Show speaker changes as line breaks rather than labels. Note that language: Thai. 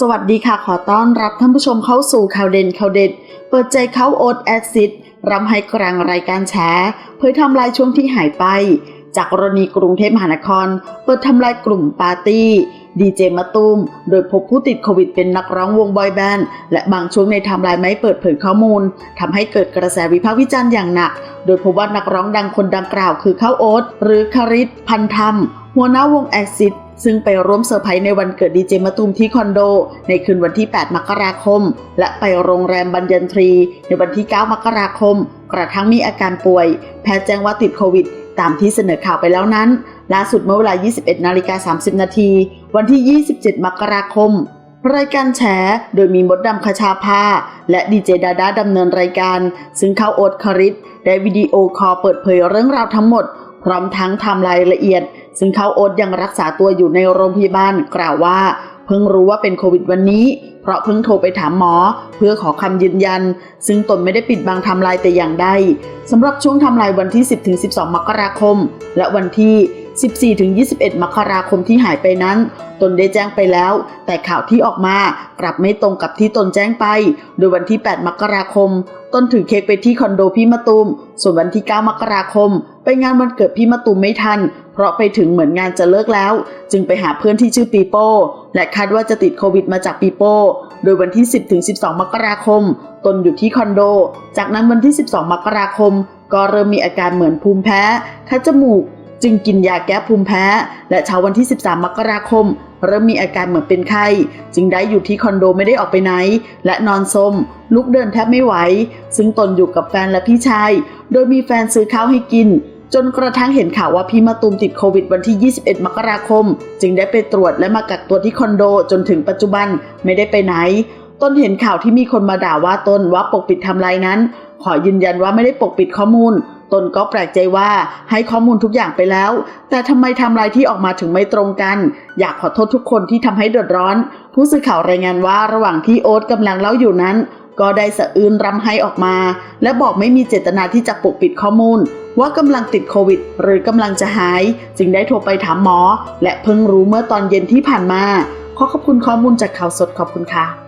สวัสดีค่ะขอต้อนรับท่านผู้ชมเข้าสู่ข่าวเด่นข่าวเด็ด เปิดใจเขาโอ๊ตแอซิดรำให้กลางรายการแฉเผยทำลายช่วงที่หายไป จากกรณีกรุงเทพมหานคร เปิดทำลายกลุ่มปาร์ตี้ ดีเจมะตูม โดยพบผู้ติดโควิดเป็นนักร้องวงบอยแบนด์ และบางช่วงในทม์ไลน์ไม่เปิดเผยข้อมูลทำให้เกิดกระแสวิพากษ์วิจารณ์อย่างหนัก โดยพบว่านักร้องดังคนดังกล่าวคือข้าวโอ๊ตหรือคาริสพันธรรมหัวหน้าวงแอซิด ซึ่งไปร่วมเซอร์ไพรส์ในวันเกิดดีเจมะตูมที่คอนโด ในคืนวันที่ 8 มกราคม และไปโรงแรมบัญญันทรี ในวันที่ 9 มกราคม กระทั่งมีอาการป่วย แพทย์แจ้งว่าติดโควิด ตามที่เสนอข่าวไปแล้วนั้น ล่าสุดเมื่อเวลา 21 นาฬิกา 30 นาที วันที่ 27 มกราคม รายการแฉโดยมีมดดำคชาภาและดีเจดาด้าดำเนินรายการ ซึ่งเข้าโอ๊ตคาริสได้วิดีโอคอลเปิดเผยเรื่องราวทั้งหมด พร้อมทั้งทำรายละเอียด ซึ่งเขาโอ๊ตยังรักษาตัวอยู่ในโรงพยาบาลกล่าวว่า เพิ่งรู้ว่าเป็นโควิดวันนี้ เพราะเพิ่งโทรไปถามหมอ เพื่อขอคำยืนยัน ซึ่งตนไม่ได้ปิดบังทำลายแต่อย่างใดสำหรับช่วงทำลายวันที่ 10-12 มกราคม และวันที่ 14-21 มกราคมที่หายไปนั้น ตนได้แจ้งไปแล้ว แต่ข่าวที่ออกมากลับไม่ตรงกับที่ตนแจ้งไป โดยวันที่ 8 มกราคม ตนถือเค้กไปที่คอนโดพี่มะตูม ส่วนวันที่ 9 มกราคม ไปงานวันเกิดพี่มะตูมไม่ทัน เพราะไปถึงเหมือนงานจะเลิกแล้ว จึงไปหาเพื่อนที่ชื่อปีโป้ และคาดว่าจะติดโควิดมาจากปีโป้โดยวันที่ 10-12 มกราคม ตนอยู่ที่คอนโด จากนั้นวันที่ 12 มกราคม ก็เริ่มมีอาการเหมือนภูมิแพ้ คัดจมูก จึงกินยาแก้ภูมิแพ้ และเช้าวันที่ 13 มกราคม เริ่มมีอาการเหมือนเป็นไข้ จึงได้อยู่ที่คอนโดไม่ได้ออกไปไหน และนอนสมลุกเดินแทบไม่ไหว ซึ่งตนอยู่กับแฟนและพี่ชาย โดยมีแฟนซื้อข้าวให้กิน จนกระทั่งเห็นข่าวว่าพี่มาตูมติดโควิดวันที่ 21 มกราคม จึงได้ไปตรวจและมากักตัวที่คอนโดจนถึงปัจจุบันไม่ได้ไปไหน ต้นเห็นข่าวที่มีคนมาด่าว่าตนว่าปกปิดทำลายนั้น ขอยืนยันว่าไม่ได้ปกปิดข้อมูล ตนก็แปลกใจว่าให้ข้อมูลทุกอย่างไปแล้ว แต่ทำไมทำลายที่ออกมาถึงไม่ตรงกัน อยากขอโทษทุกคนที่ทำให้เดือดร้อน ผู้สื่อข่าวรายงานว่าระหว่างที่โอ๊ตกำลังเล่าอยู่นั้น ก็ได้สะอื้นรำไห้ออกมา และบอกไม่มีเจตนาที่จะปกปิดข้อมูล ว่ากำลังติดโควิด หรือกำลังจะหาย จึงได้โทรไปถามหมอ และเพิ่งรู้เมื่อตอนเย็นที่ผ่านมา ขอขอบคุณข้อมูลจากข่าวสดขอบคุณค่ะ